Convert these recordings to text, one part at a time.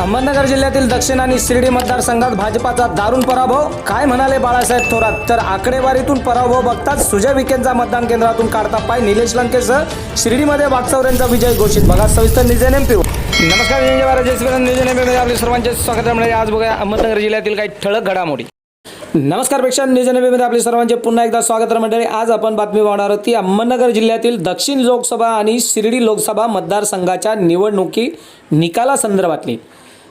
अहमदनगर जिल्ह्यातील दक्षिण आणि शिर्डी मतदारसंघात भाजपाचा दारुण पराभव? काय म्हणाले बाळासाहेब थोरात? तर आकडेवारीतून पराभव बघताच सुजय विखेंचा मतदान केंद्रातून काढता पाय निलेश लंकेसह शिर्डीमध्ये वागचौऱ्यांचा विजय घोषित. बघा सविस्तर निजन एम नमस्कार निजय महाराज निजन एम आपले सर्वांचे स्वागत आहे. म्हणजे आज बघा अहमदनगर जिल्ह्यातील काही ठळक घडामोडी. नमस्कार प्रेक्षक. निजन एममध्ये आपले सर्वांचे पुन्हा एकदा स्वागत मंडळी. आज आपण बातमी पाहणार आहोत ती अहमदनगर जिल्ह्यातील दक्षिण लोकसभा आणि शिर्डी लोकसभा मतदारसंघाच्या निवडणुकी निकालासंदर्भातली.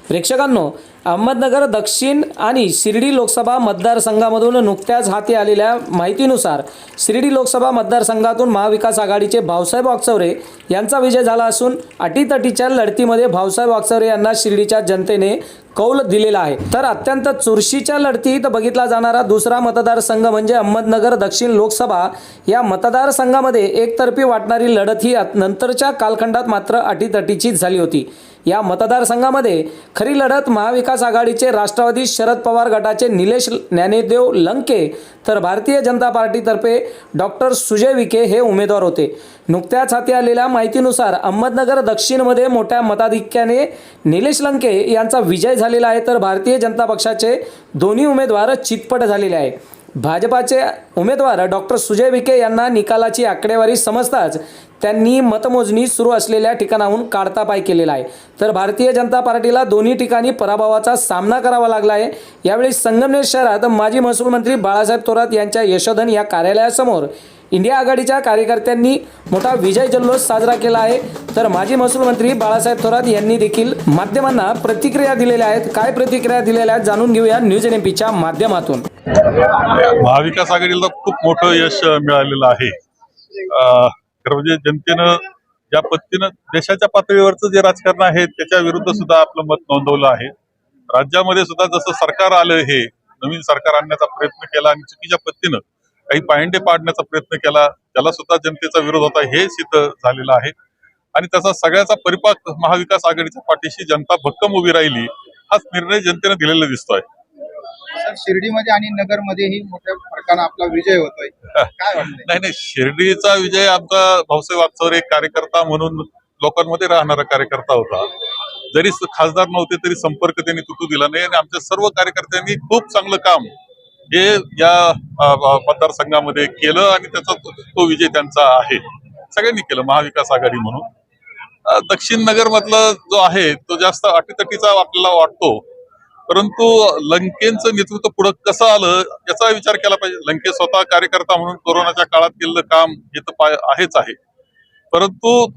प्रेक्षकांनो अहमदनगर दक्षिण आणि शिर्डी लोकसभा मतदारसंघामधून नुकत्याच हाती आलेल्या माहितीनुसार शिर्डी लोकसभा मतदारसंघातून महाविकास आघाडीचे भाऊसाहेब वागचौरे यांचा विजय झाला असून अटीतटीच्या लढतीमध्ये भाऊसाहेब वागचौरे यांना शिर्डीच्या जनतेने कौल दिलेला आहे. तर अत्यंत चुरशीच्या लढतीत बघितला जाणारा दुसरा मतदारसंघ म्हणजे अहमदनगर दक्षिण लोकसभा. या मतदारसंघामध्ये एकतर्फी वाटणारी लढत ही नंतरच्या कालखंडात मात्र अटीतटीचीच झाली होती. या मतदारसंघामध्ये खरी लढत महाविकास आघाडीचे राष्ट्रवादी शरद पवार गटाचे निलेश ज्ञानेदेव लंके तर भारतीय जनता पार्टीतर्फे डॉक्टर सुजय विखे हे उमेदवार होते. नुकत्याच हाती आलेल्या माहितीनुसार अहमदनगर दक्षिणमध्ये मोठ्या मताधिक्याने निलेश लंके यांचा विजय झालेलं आहे तर भारतीय जनता पक्षाचे दोन्ही उमेदवार चितपट झालेले आहे. भाजपाचे उमेदवार डॉक्टर सुजय विखे यांना निकालाची आकडेवारी समजताच त्यांनी मतमोजणी सुरू असलेल्या ठिकाणाहून काढता पाय केलेला आहे. तर भारतीय जनता पार्टीला दोन्ही ठिकाणी पराभवाचा सामना करावा लागला आहे. यावेळी संगमनेर शहरात माजी महसूल मंत्री बाळासाहेब थोरात यांच्या यशोधन या कार्यालयासमोर इंडिया आघाडीच्या कार्यकर्त्यांनी मोठा विजय जल्लोष साजरा केला आहे. तर माजी महसूल मंत्री बाळासाहेब थोरात यांनी देखील माध्यमांना प्रतिक्रिया दिलेल्या आहेत. काय प्रतिक्रिया दिलेल्या आहेत जाणून घेऊया न्यूज एन एमपीच्या माध्यमातून. महाविकास आघाडीला खूप मोठं यश मिळालेलं आहे. म्हणजे जनतेनं ज्या पद्धतीनं देशाच्या पातळीवरचं जे राजकारण आहे त्याच्या विरुद्ध सुद्धा आपलं मत नोंदवलं आहे. राज्यामध्ये सुद्धा जसं सरकार आलं हे नवीन सरकार आणण्याचा प्रयत्न केला आणि चुकीच्या पद्धतीनं काही पायंडे पाडण्याचा प्रयत्न केला त्याला सुद्धा जनतेचा विरोध होता हे सिद्ध झालेलं आहे. आणि त्याचा सगळ्याचा परिपाक महाविकास आघाडीच्या पाठीशी जनता भक्कम उभी राहिली हाच निर्णय जनतेनं दिलेला दिसतोय. सर शिर्डीमध्ये आणि नगरमध्येही मोठ्या फरकानं आपला विजय होतोय. नाही नाही शिर्डीचा विजय आमचा भाऊसाहेब वागचौरे एक कार्यकर्ता म्हणून लोकांमध्ये राहणारा कार्यकर्ता होता. जरी खासदार नव्हते तरी संपर्क त्यांनी तुटू दिला नाही आणि आमच्या सर्व कार्यकर्त्यांनी खूप चांगलं काम हे या मतदारसंघामध्ये केलं आणि त्याचा तो- विजय त्यांचा आहे. सगळ्यांनी केलं महाविकास आघाडी म्हणून. दक्षिण नगर मधला जो आहे तो जास्त अटीतटीचा आपल्याला वाटतो. परंतु लंकेचं नेतृत्व पुढे कसं आलं याचा विचार केला पाहिजे. लंके स्वतः कार्यकर्ता म्हणून कोरोनाच्या काळात केलेलं काम हे तर पाय- आहेच आहे. परंतु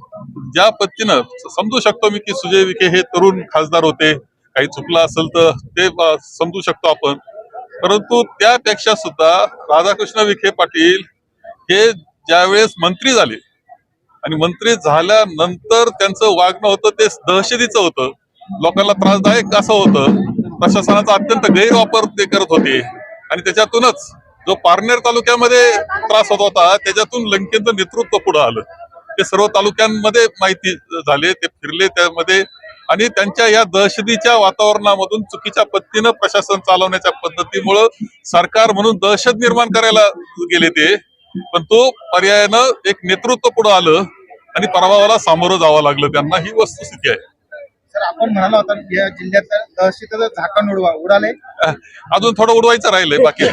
ज्या पद्धतीनं समजू शकतो मी की सुजय विखे हे तरुण खासदार होते. काही चुकलं असेल तर ते समजू शकतो आपण. परंतु त्यापेक्षा सुद्धा राधाकृष्ण विखे पाटील हे ज्यावेळेस मंत्री झाले आणि मंत्री झाल्यानंतर त्यांचं वागणं होतं ते दहशतीचं होतं. लोकांना त्रासदायक असं होतं. प्रशासनाचा अत्यंत गैरवापर ते करत होते. आणि त्याच्यातूनच जो पारनेर तालुक्यामध्ये त्रास होत होता त्याच्यातून लंकेचं नेतृत्व पुढे आलं. ते सर्व तालुक्यांमध्ये माहिती झाले ते फिरले त्यामध्ये आणि त्यांच्या या दहशतीच्या वातावरणामधून चुकीच्या पद्धतीनं प्रशासन चालवण्याच्या पद्धतीमुळं सरकार म्हणून दहशत निर्माण करायला गेले ते. पण तो पर्यायानं एक नेतृत्व पुढे आलं आणि पराभवाला सामोरं जावं लागलं त्यांना. ही वस्तुस्थिती आहे. सर आपण म्हणाला होता या जिल्ह्यात दहशतीचं झाकण उडवा उडाले? अजून थोडं उडवायचं राहिलंय बाकी.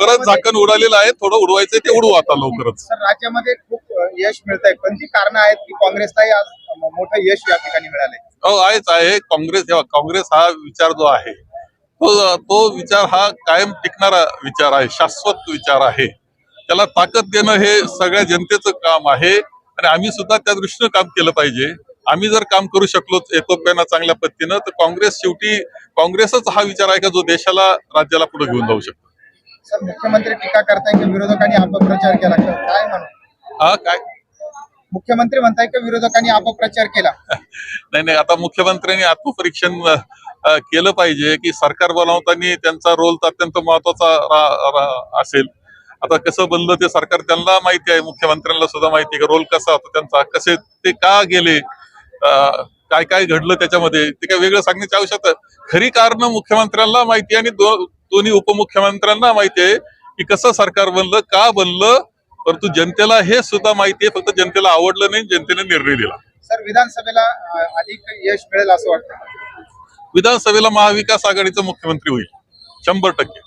परत झाकण उडालेलं आहे. थोडं उडवायचंय ते उडवू आता लवकरच. सर राज्यामध्ये खूप यश मिळत आहे कोणती कारणं आहेत की काँग्रेसलाही आज म- मोठं यश या ठिकाणी मिळाले हो आहेच आहे. काँग्रेस हे काँग्रेस हा विचार जो आहे तो तो विचार हा कायम टिकणारा विचार आहे शाश्वत विचार आहे. त्याला ताकद देणं हे सगळ्या जनतेचं काम आहे. आणि आम्ही सुद्धा त्या दृष्टीनं काम केलं पाहिजे. आम्ही जर काम करू शकलो एकोप्यानं चांगल्या पद्धतीनं तर काँग्रेस शेवटी काँग्रेसच हा विचार आहे का जो देशाला राज्याला पुढे घेऊन जाऊ शकतो? सर मुख्यमंत्री टीका करताय की विरोधकांनी अपप्रचार केला. काय म्हणू? हा काय? मुख्यमंत्री म्हणताय की विरोधकांनी अपप्रचार केला? नाही नाही आता मुख्यमंत्र्यांनी आत्मपरीक्षण केलं पाहिजे की सरकार बनवताना त्यांचा रोल तर अत्यंत महत्त्वाचा असेल. आता कसं बनलं ते सरकार त्यांना माहिती आहे मुख्यमंत्र्यांना सुद्धा माहिती आहे रोल कसा होता त्यांचा कसे ते का गेले काय काय घडलं त्याच्यामध्ये ते काय वेगळं सांगण्याची आवश्यकता खरी कारण मुख्यमंत्र्यांना माहिती आहे आणि दोन्ही उपमुख्यमंत्र्यांना माहिती आहे की कसं सरकार बनलं का बनलं परंतु जनतेला हे सुद्धा माहिती आहे फक्त जनतेला आवडलं नाही जनतेने निर्णय दिला. सर विधानसभेला अधिक यश मिळेल असं वाटतं? विधानसभेला महाविकास आघाडीचा मुख्यमंत्री होईल शंभर टक्के.